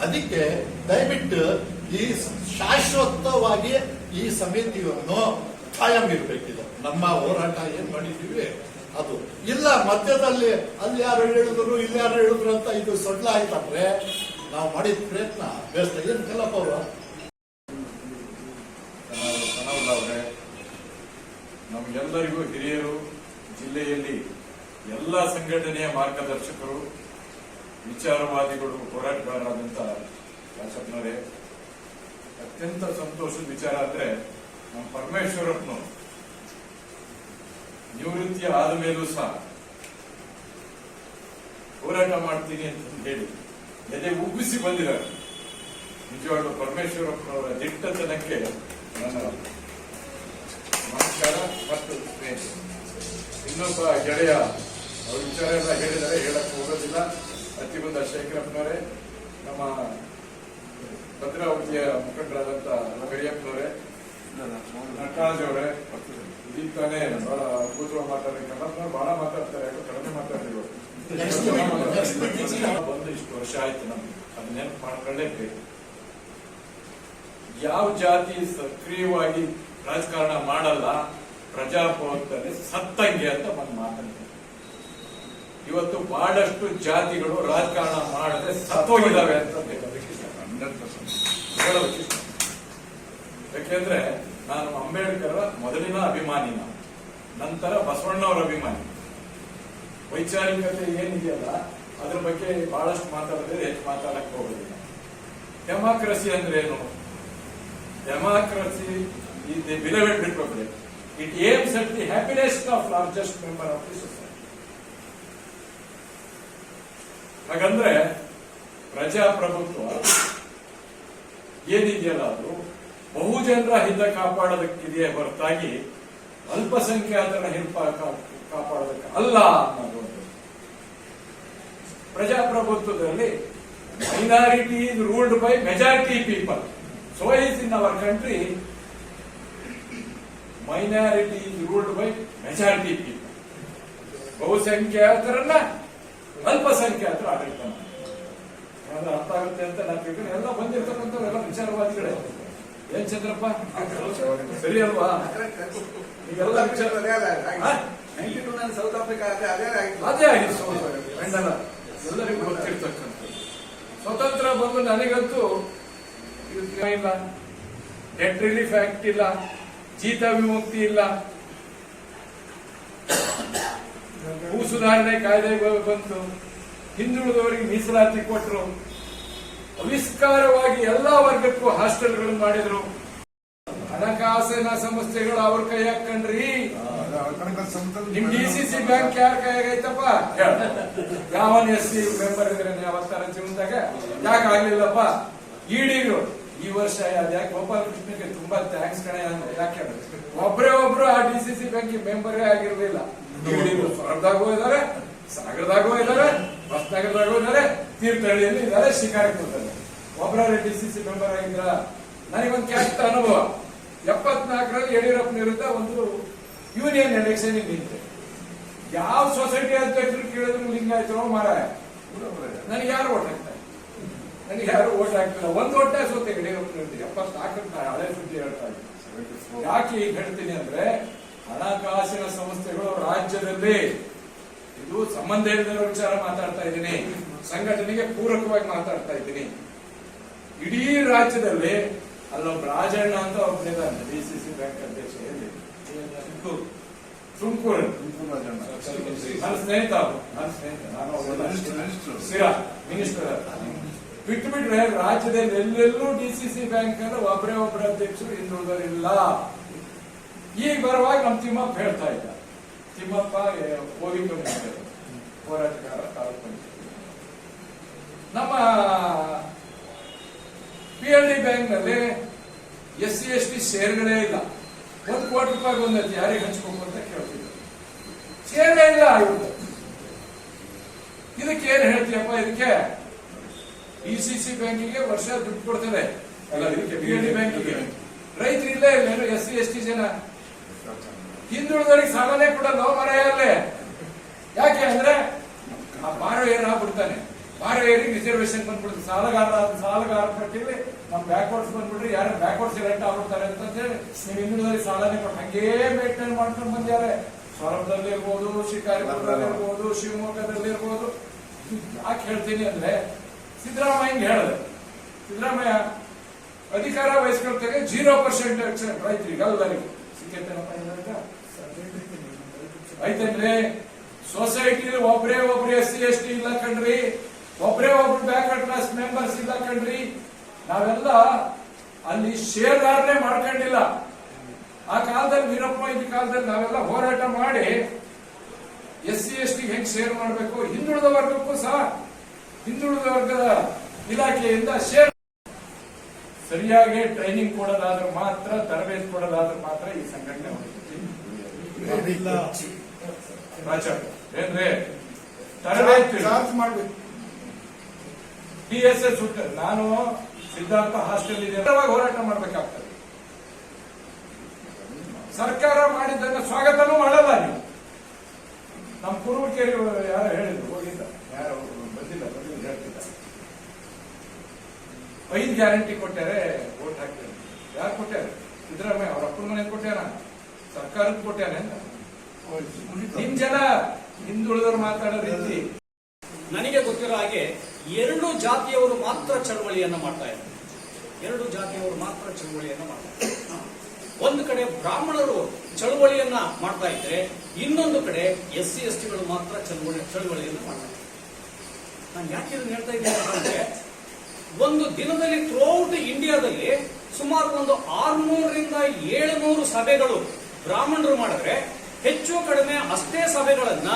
ಅದಕ್ಕೆ ದಯವಿಟ್ಟು ಈ ಶಾಶ್ವತವಾಗಿ ಈ ಸಮಿತಿಯನ್ನು ಕಾಯಂ ಇರಬೇಕಿದೆ ನಮ್ಮ ಹೋರಾಟ ಏನ್ ಮಾಡಿದ್ದೀವಿ? ಅದು. ಇಲ್ಲ, ಮಧ್ಯದಲ್ಲಿ ಅಲ್ಲಿ ಯಾರು ಹೇಳಿದ್ರು, ಇಲ್ಲಿ ಯಾರು ಹೇಳಿದ್ರು ಅಂತ ಇದು ಸೊಡ್ಲ ಆಯ್ತಂದ್ರೆ ನಾವು ಮಾಡಿದ ಪ್ರಯತ್ನ ಬೇಸ್ಟ್ ಏನ್ ಕಲ್ಲಪ್ಪ ಅವರೇ? ನಮಗೆಲ್ಲರಿಗೂ ಹಿರಿಯರು, ಜಿಲ್ಲೆಯಲ್ಲಿ ಎಲ್ಲ ಸಂಘಟನೆಯ ಮಾರ್ಗದರ್ಶಕರು, ವಿಚಾರವಾದಿಗಳು ಹೋರಾಟಗಾರರಾದಂಥ ಶಾಸಕರೇ ಅತ್ಯಂತ ಸಂತೋಷದ ವಿಚಾರ ಅಂದ್ರೆ ನಮ್ಮ ಪರಮೇಶ್ವರಪ್ಪನು ನಿವೃತ್ತಿ ಆದ ಮೇಲೂ ಸಹ ಹೋರಾಟ ಮಾಡ್ತೀನಿ ಅಂತ ಹೇಳಿ ಎದೆ ಉಬ್ಬಿಸಿ ಬಂದಿದ್ದಾರೆ. ನಿಜವಾಗ್ಲೂ ಪರಮೇಶ್ವರಪ್ಪನವರ ದಿಟ್ಟತನಕ್ಕೆ ನನ್ನ ನಮಸ್ಕಾರ ಮತ್ತು ಇನ್ನೊಬ್ಬ ಗೆಳೆಯ, ಅವ್ರ ವಿಚಾರ ಎಲ್ಲ ಹೇಳಿದರೆ ಹೇಳಕ್ ಹೋಗೋದಿಲ್ಲ. ಅತ್ತಿಗುಂದ ಶೇಖರಪ್ಪನವರೇ, ನಮ್ಮ ಭದ್ರಾವತಿಯ ಮುಖಂಡರಾದಂತ ಕರಿಯಪ್ಪನವರೇ ನಟರಾಜ್ ಅವರೇ ತಾನೇ ಬಹಳ ಅದ್ಭುತವಾಗಿ ಮಾತಾಡಿ ಕನ್ನಡ ಬಹಳ ಮಾತಾಡ್ತಾರೆ, ಯಾಕೋ ಕಡಿಮೆ ಇಷ್ಟು ವರ್ಷ ಆಯ್ತು ನಮ್ಗೆ, ಅದು ನೆನಪು ಮಾಡ್ಕೊಳ್ಳೇಬೇಕು. ಯಾವ ಜಾತಿ ಸಕ್ರಿಯವಾಗಿ ರಾಜಕಾರಣ ಮಾಡಲ್ಲ, ಪ್ರಜಾಪ್ರಭುತ್ವದಲ್ಲಿ ಸತ್ತಂಗೆ ಅಂತ ಒಂದು ಮಾತಾಡ್ತಾರೆ. ಇವತ್ತು ಬಹಳಷ್ಟು ಜಾತಿಗಳು ರಾಜಕಾರಣ ಮಾಡದೆ ಸತ್ತೋಗಿದ್ದಾವೆ ಅಂತ ಹೇಳೋದಕ್ಕೆ. ಯಾಕೆಂದ್ರೆ ನಾನು ಅಂಬೇಡ್ಕರ್ ಮೊದಲಿನ ಅಭಿಮಾನಿ ನಂತರ ಬಸವಣ್ಣವರ ಅಭಿಮಾನಿ. ವೈಚಾರಿಕತೆ ಏನಿದೆಯಲ್ಲ, ಅದ್ರ ಬಗ್ಗೆ ಬಹಳಷ್ಟು ಮಾತಾಡಿದ್ರೆ ಹೆಚ್ಚು ಮಾತಾಡಕ್ ಹೋಗೋದಿಲ್ಲ. ಡೆಮಾಕ್ರಸಿ ಅಂದ್ರೆ ಏನು democracy is the it aims at the at of largest member of the society. ಹಾಗಂದ್ರೆ ಪ್ರಜಾಪ್ರಭುತ್ವ ಏನಿದೆಯಲ್ಲ ಅದು? ಬಹುಜನರ ಹಿತ ಕಾಪಾಡೋದಕ್ಕಿದೆಯೇ ಹೊರತಾಗಿ ಅಲ್ಪಸಂಖ್ಯಾತರ ಕಾ- ಕಾಪಾಡೋದಕ್ಕೆ ಅಲ್ಲ ಅನ್ನೋದು ಪ್ರಜಾಪ್ರಭುತ್ವದಲ್ಲಿ minority is ruled by majority people so is in our country minority is ruled by majority people ಬಹುಸಂಖ್ಯಾತರನ್ನ ಅಲ್ಪಸಂಖ್ಯಾತರ ಆಡಳಿತ. ಅರ್ಥ ಆಗುತ್ತೆ ಅಂತ ನಾನು ಎಲ್ಲ ಬಂದಿರ್ತಕ್ಕಂಥವ್ರೆಲ್ಲ ವಿಚಾರವಾದಿಗಳೇ. ಏನ್ ಚಂದ್ರಪ್ಪ? ಸರಿ ಅಲ್ವಾ? ಈಗೆಲ್ಲ ವಿಚಾರ ಹಾ? ಸೌತ್ ಆಫ್ರಿಕಾ ಅದೇ ಅದೇ ಆಗಿತ್ತು ಅದೇ ಆಗಿತ್ತು ಖಂಡನ ಎಲ್ಲರಿಗೂ ಗೊತ್ತಿರ್ತಕ್ಕಂಥ ಸ್ವತಂತ್ರ ಬಂದು ನನಗಂತೂ ಇಲ್ಲ. ಡೆಟ್ ರಿಲೀಫ್ ಆಕ್ಟ್ ಇಲ್ಲ. ಜೀತ ವಿಮುಕ್ತಿ ಇಲ್ಲ. ಭೂ ಸುಧಾರಣೆ ಕಾಯ್ದೆ ಬಂತು. ಹಿಂದುಳಿದವರಿಗೆ ಮೀಸಲಾತಿ ಕೊಟ್ಟರು ಅವಿಷ್ಕಾರವಾಗಿ ಎಲ್ಲಾ ವರ್ಗಕ್ಕೂ ಹಾಸ್ಟೆಲ್ಗಳನ್ನು ಮಾಡಿದ್ರು. ಹಣಕಾಸಿನ ಸಮಸ್ಯೆಗಳು ಅವ್ರ ಕೈ ಹಾಕೊಂಡ್ರಿ ನಿಮ್ ಡಿ ಸಿ ಸಿ ಬ್ಯಾಂಕ್ ಯಾರ ಆಗೈತಪ್ಪ? ಯಾವನ್ ಎಸ್ ಸಿ ಮೆಂಬರ್ ಇದ್ರೆ ಯಾವತ್ತಾರ ಜೀವನದಾಗ? ಯಾಕೆ ಆಗ್ಲಿಲ್ಲಪ್ಪ? ಈಡಿಗಳು ಈ ವರ್ಷ ಯಾಕೆ ಗೋಪಾಲ ಕೃಷ್ಣಗೆ ತುಂಬಾ ಥ್ಯಾಂಕ್ಸ್ ಕಣೆ ಅಂದ್ರೆ ಯಾಕೆ ಒಬ್ರೇ ಒಬ್ರು ಆ ಡಿ ಸಿ ಸಿ ಬ್ಯಾಂಕ್ ಮೆಂಬರೇ ಆಗಿರ್ಲಿಲ್ಲ. ಈಡಿಗಳು ಸ್ವರ್ಗದಾಗೂ ಇದಾರೆ. ಸಾಗರದಾಗೂ ಇದಾರೆ ಹೊಸನಗರದಾಗೂ ಇದ್ದಾರೆ ತೀರ್ಥಹಳ್ಳಿಯಲ್ಲಿ ಇದ್ದಾರೆ ಶಿಕಾರಿ ಇದ್ದಾರೆ ಒಬ್ಬರ ಡಿ ಸಿ ಸಿ ಮೆಂಬರ್ ಆಗಿದ್ರ, ನನಗೊಂದು ಕೆಟ್ಟ ಅನುಭವ. ಎಪ್ಪತ್ನಾಲ್ಕರಲ್ಲಿ ಯಡಿಯೂರಪ್ಪನ ವಿರುದ್ಧ ಒಂದು ಯೂನಿಯನ್ ಎಲೆಕ್ಷನ್ ನಿಂತೆ. ಯಾವ ಸೊಸೈಟಿ ಅಧ್ಯಕ್ಷರು ಕೇಳಿದ್ರು ಲಿಂಗಾಯತರೋ ಮಾರಾಯ. ನನಗೆ ಯಾರು ಓಟ್ ಹಾಕ್ತಾರೆ? ನನಗೆ ಯಾರು ಓಟ್ ಹಾಕ್ತಿಲ್ಲ ಒಂದು ಒಟ್ಟೆ ಸೋತೆ ಯಡಿಯೂರಪ್ಪನ ವಿರುದ್ಧ ಎಪ್ಪತ್ನಾಲ್ಕರ ಹಳೆ ಸುದ್ದಿ ಹೇಳ್ತಾ ಇದ್ದೀನಿ ಯಾಕೆ ಈಗ ಹೇಳ್ತೀನಿ ಅಂದ್ರೆ, ಹಣಕಾಸಿನ ಸಂಸ್ಥೆಗಳು ರಾಜ್ಯದಲ್ಲಿ ಇದು ಸಂಬಂಧ ಇಲ್ಲದಿರೋ ವಿಚಾರ ಮಾತಾಡ್ತಾ ಇದ್ದೀನಿ. ಸಂಘಟನೆಗೆ ಪೂರಕವಾಗಿ ಮಾತಾಡ್ತಾ ಇದ್ದೀನಿ. ಇಡೀ ರಾಜ್ಯದಲ್ಲಿ ಅಲ್ಲೊಬ್ಬ ರಾಜಣ್ಣ ಅಂತ ಒಬ್ಬನಿದ್ದಾನೆ ಡಿ ಸಿ ಸಿ ಬ್ಯಾಂಕ್ ಅಧ್ಯಕ್ಷ ಎಲ್ಲಿ? ತುಮಕೂರು. ನನ್ನ ಸ್ನೇಹಿತ. ನನ್ನ ಸ್ನೇಹಿತ. ನಾನು. ಸಿರಾ ಬಿಟ್ಟು ಬಿಟ್ರೆ ರಾಜ್ಯದಲ್ಲಿ ಎಲ್ಲೆಲ್ಲೂ ಡಿ ಸಿ ಸಿ ಬ್ಯಾಂಕ್ ಅಂದ್ರೆ ಒಬ್ಬರೇ ಒಬ್ಬರ ಅಧ್ಯಕ್ಷರು ಹಿಂದುಳಿದವರಿಲ್ಲ ಈಗ ಬರುವಾಗ ನಮ್ಮ ತಿಮ್ಮಪ್ಪ ಹೇಳ್ತಾ ಇದ್ದ. ತಿಮ್ಮಪ್ಪ ಹೋಗಿ ಹೋರಾಟಗಾರ ತಾಲೂಕು. ನಮ್ಮ ಪಿ ಎಲ್ ಡಿ ಬ್ಯಾಂಕ್ನಲ್ಲಿ ಎಸ್ ಸಿ ಎಸ್ ಟಿ ಶೇರ್ಗಳೇ ಇಲ್ಲ. ಒಂದು ಕೋಟಿ ರೂಪಾಯಿ ಬಂದೈತಿ ಯಾರಿಗೆ ಹಂಚ್ಬೇಕು ಅಂತ ಕೇಳ್ತಿದ್ರು ಶೇರ್ಗಳೇ ಇಲ್ಲ ಇವ್ರದ್ದು ಇದಕ್ಕೆ ಏನ್ ಹೇಳ್ತೀಯಪ್ಪ ಇದಕ್ಕೆ ಇ ಸಿ ಸಿ ಬ್ಯಾಂಕಿಗೆ ವರ್ಷ ದುಡ್ಡು ಕೊಡ್ತಾರೆ. ಅಲ್ಲ ಇದಕ್ಕೆ ಪಿ ಎಲ್ ಡಿ ಬ್ಯಾಂಕಿಗೆ. ರೈತರು ಇಲ್ಲೇ ಇಲ್ಲ ಎಸ್ ಸಿ ಎಸ್ ಟಿ ಜನ. ಹಿಂದುಳಿದವರಿಗೆ ಸಾಲನೇ ಕೊಡಲ್ಲ ಮರೆಯಲ್ಲೇ ಯಾಕೆ ಅಂದ್ರೆ ಆ ಬಾರೋ ಹಾಕ್ಬಿಡ್ತಾನೆ ಬಾರೋ ಏರ್ ರಿಸರ್ವೇಶನ್ ಬಂದ್ಬಿಡುತ್ತೆ. ಸಾಲಗಾರ ಸಾಲಗಾರ ಪಟ್ಟಿಯಲ್ಲಿ ನಮ್ ಬ್ಯಾಕ್ವರ್ಡ್ಸ್ ಬಂದ್ಬಿಟ್ರೆ ಯಾರು ಬ್ಯಾಕ್ವರ್ಡ್ಸ್ ರೆಂಟ್ ಆಗ್ಬಿಡ್ತಾರೆ ಅಂತ ಹೇಳಿ ನೀವು ಹಿಂದುಳಿದವರಿಗೆ ಸಾಲನೇ ಕೊಟ್ಟು ಹಂಗೇ ಮೇಂಟೈನ್ ಮಾಡ್ಕೊಂಡು ಬಂದ್ಯಾರೆ. ಸೊರಬದಲ್ಲಿ ಇರ್ಬೋದು ಶಿಕಾರಿಪುರದಲ್ಲಿ ಇರ್ಬೋದು ಶಿವಮೊಗ್ಗದಲ್ಲಿ ಇರ್ಬೋದು ಯಾಕೆ ಹೇಳ್ತೀನಿ ಅಂದ್ರೆ ಸಿದ್ದರಾಮಯ್ಯ ಹೇಳಿದೆ. ಸಿದ್ದರಾಮಯ್ಯ ಅಧಿಕಾರ ವಹಿಸ್ಕೊಳ್ತಾರೆ ಜೀರೋ ಪರ್ಸೆಂಟ್ ರೈತರಿಗೆ ಎಲ್ಲರಿಗೂ ಸಿಕ್ಕೇತೇನಪ್ಪ ಐತೇನ್ರಿ ಸೊಸೈಟಿಲಿ ಒಬ್ರೇ ಒಬ್ರು ಎಸ್ ಸಿ ಎಸ್ ಟಿ ಇಲ್ಲ ಕಣ್ರಿ, ಒಬ್ರೇ ಒಬ್ರು ಬ್ಯಾಕ್ವರ್ಡ್ ಕ್ಲಾಸ್ ಮೆಂಬರ್ಸ್ ಇಲ್ಲ ಕಣ್ರಿ, ನಾವೆಲ್ಲ ಅಲ್ಲಿ ಶೇರ್ದಾರನೇ ಮಾಡ್ಕೊಂಡಿಲ್ಲ. ಆ ಕಾಲದಲ್ಲಿ ವೀರಪ್ಪ ಇದ್ದ ಕಾಲದಲ್ಲಿ ನಾವೆಲ್ಲ ಹೋರಾಟ ಮಾಡಿ ಎಸ್ ಸಿ ಎಸ್ ಟಿ ಹೆಂಗ್ ಶೇರ್ ಮಾಡಬೇಕು? ಹಿಂದುಳಿದ ವರ್ಗಕ್ಕೂ ಸಹ, ಹಿಂದುಳಿದ ವರ್ಗದ ಇಲಾಖೆಯಿಂದ ಶೇರ್ ಸರಿಯಾಗಿ ಟ್ರೈನಿಂಗ್ ಕೊಡೋದಾದ್ರೆ ಮಾತ್ರ, ತರಬೇತಿ ಕೊಡೋದಾದ್ರೆ ಮಾತ್ರ ಈ ಸಂಘಟನೆ ರಾಜ ಏನ್ರಿ? ತರಬೇತಿ ಮಾಡ್ಬೇಕು. ಎಸ್ ಎಸ್ ನಾನು ಸಿದ್ಧಾರ್ಥ ಹಾಸ್ಟೆಲ್ ಇದೆ. ಹೋರಾಟ ಮಾಡ್ಬೇಕಾಗ್ತದೆ. ಸರ್ಕಾರ ಮಾಡಿದ್ದನ್ನ ಸ್ವಾಗತನೂ ಮಾಡಲ್ಲ ನೀವು. ನಮ್ಮ ಪೂರ್ವಕೇರಿ ಯಾರು ಹೇಳಿದ್ರು ಹೋಗಿದ್ದ. ಯಾರು ಬಂದಿಲ್ಲ ಬಂದಿಲ್ಲ ಹೇಳ್ತಿದ್ದ. ಐದು ಗ್ಯಾರಂಟಿ ಕೊಟ್ಟಾರೆ ವೋಟ್ ಹಾಕ್ತಾರೆ ಯಾರು ಕೊಟ್ಟಾರೆ ಸಿದ್ದರಾಮಯ್ಯ ಅವ್ರ ಅಪ್ಪನ ಮನೆ ಕೊಟ್ಟಾನ ಸರ್ಕಾರಕ್ಕೆ ಕೊಟ್ಟಾನೆ ಅಂತ ನಿಮ್ ಜನ ಹಿಂದುಳಿದವರು ಮಾತಾಡೋ ರೀತಿ. ನನಗೆ ಗೊತ್ತಿರೋ ಹಾಗೆ ಎರಡು ಜಾತಿಯವರು ಮಾತ್ರ ಚಳವಳಿಯನ್ನ ಮಾಡ್ತಾ ಇದ್ದಾರೆ. ಎರಡು ಜಾತಿಯವರು ಮಾತ್ರ ಚಳವಳಿಯನ್ನ ಮಾಡ್ತಾ ಇದ್ದಾರೆ. ಒಂದು ಕಡೆ ಬ್ರಾಹ್ಮಣರು ಚಳವಳಿಯನ್ನ ಮಾಡ್ತಾ ಇದ್ರೆ, ಇನ್ನೊಂದು ಕಡೆ ಎಸ್ ಸಿ ಎಸ್ ಟಿಗಳು ಮಾತ್ರ ಚಳವಳಿ, ಚಳುವಳಿಯನ್ನು ಮಾಡ್ತಾ ಇದ್ದಾರೆ. ನಾನು ಯಾಕೆ ಇದನ್ನು ಹೇಳ್ತಾ ಇದ್ದೀನಿ ಅಂದ್ರೆ, ಒಂದು ದಿನದಲ್ಲಿ ಥ್ರೂಔಟ್ ಇಂಡಿಯಾದಲ್ಲಿ ಸುಮಾರು ಒಂದು ಆರ್ನೂರರಿಂದ ಏಳುನೂರು ಸಭೆಗಳು ಬ್ರಾಹ್ಮಣರು ಮಾಡಿದ್ರೆ ಹೆಚ್ಚು ಕಡಿಮೆ ಅಷ್ಟೇ ಸಭೆಗಳನ್ನ